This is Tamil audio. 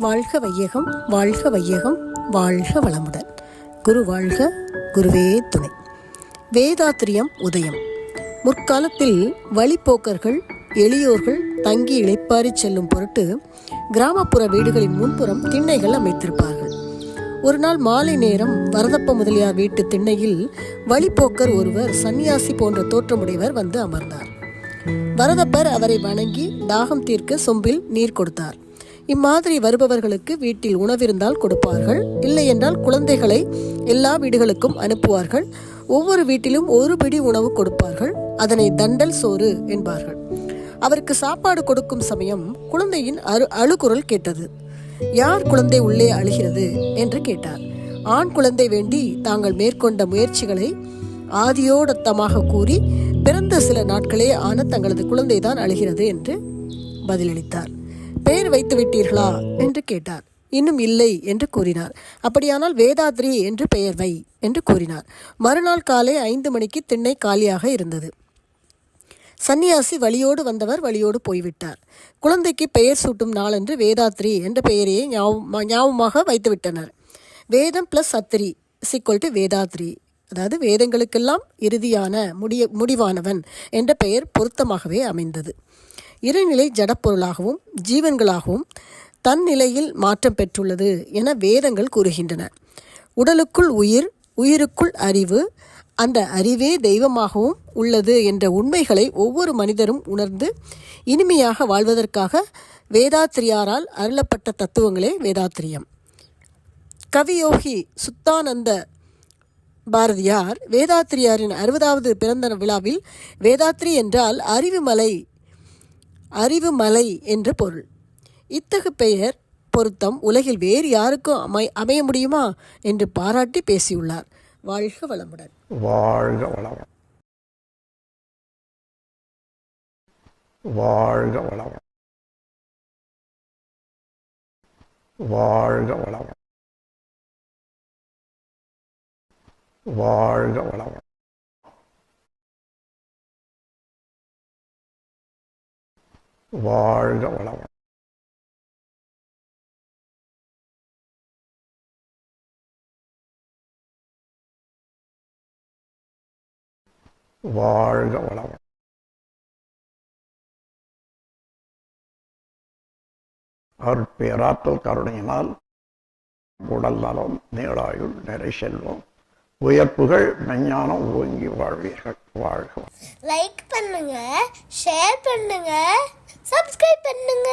வாழ்க வையகம் வாழ்க வையகம் வாழ்க வளமுடன். குரு வாழ்க குருவே துணை. வேதாத்திரியம் உதயம். முற்காலத்தில் வழிப்போக்கர்கள் எளியோர்கள் தங்கி இழைப்பாரி செல்லும் பொருட்டு கிராமப்புற வீடுகளின் முன்புறம் திண்ணைகள் அமைத்திருப்பார்கள். ஒரு நாள் மாலை நேரம் வரதப்ப முதலியார் வீட்டு திண்ணையில் வழிப்போக்கர் ஒருவர் சன்னியாசி போன்ற தோற்றமுடையவர் வந்து அமர்ந்தார். வரதப்பர் அவரை வணங்கி தாகம் தீர்க்க சொம்பில் நீர் கொடுத்தார். இம்மாதிரி வருபவர்களுக்கு வீட்டில் உணவிருந்தால் கொடுப்பார்கள். இல்லை என்றால் குழந்தைகளை எல்லா வீடுகளுக்கும் அனுப்புவார்கள். ஒவ்வொரு வீட்டிலும் ஒரு பிடி உணவு கொடுப்பார்கள். அதனை தண்டல் சோறு என்பார்கள். அவருக்கு சாப்பாடு கொடுக்கும் சமயம் குழந்தையின் அரு அழுகுரல் கேட்டது. யார் குழந்தை உள்ளே அழுகிறது? என்று கேட்டார். ஆண் குழந்தை வேண்டி தாங்கள் மேற்கொண்ட முயற்சிகளை ஆதியோடத்தமாக கூறி பிறந்த சில நாட்களே ஆன தங்களது குழந்தைதான் அழுகிறது என்று பதிலளித்தார். பெயர் வைத்து விட்டீர்களா? என்று கேட்டார். இன்னும் இல்லை என்று கூறினார். அப்படியானால் வேதாத்ரி என்று பெயர் வை என்று கூறினார். மறுநாள் காலை ஐந்து மணிக்கு திண்ணை காலியாக இருந்தது. சன்னியாசி வழியோடு வந்தவர் வழியோடு போய்விட்டார். குழந்தைக்கு பெயர் சூட்டும் நாளன்று வேதாத்ரி என்ற பெயரையே ஞாபகமாக வைத்துவிட்டனர் வேதம் plus Athri equal to Vedathri. அதாவது வேதங்களுக்கெல்லாம் இறுதியான முடிய முடிவானவன் என்ற பெயர் பொருத்தமாகவே அமைந்தது. இறைநிலை ஜடப்பொருளாகவும் ஜீவன்களாகவும் தன் நிலையில் மாற்றம் பெற்றுள்ளது என வேதங்கள் கூறுகின்றன. உடலுக்குள் உயிர் உயிருக்குள் அறிவு அந்த அறிவே தெய்வமாகவும் உள்ளது என்ற உண்மைகளை ஒவ்வொரு மனிதரும் உணர்ந்து இனிமையாக வாழ்வதற்காக வேதாத்திரியாரால் அருளப்பட்ட தத்துவங்களே வேதாத்திரியம். கவியோகி சுத்தானந்த பாரதியார் வேதாத்திரியாரின் அறுபதாவது பிறந்த விழாவில் வேதாத்ரி என்றால் அறிவுமலை அறிவு மலை என்று பொருள். இத்தகு பெயர் பொருத்தம் உலகில் வேறு யாருக்கும் அமை அமைய முடியுமா என்று பாராட்டி பேசியுள்ளார். வாழ்க வளமுடன். வாழ்க வளம் வாழ்க வளம் வாழ்க வளம் வாழ்க வளம் வாழ்க வளம் வாழ்க வளம் அருட்பேராற்றல் கருணையினால் உடல் நலம் நீளாயுள் நிறை செல்வம். உயர்ப்புகள் மெஞ்ஞானம் ஓங்கி வாழ்வீர்கள். வாழ்க லைக் பண்ணுங்க ஷேர் பண்ணுங்க சப்ஸ்கிரைப் பண்ணுங்க.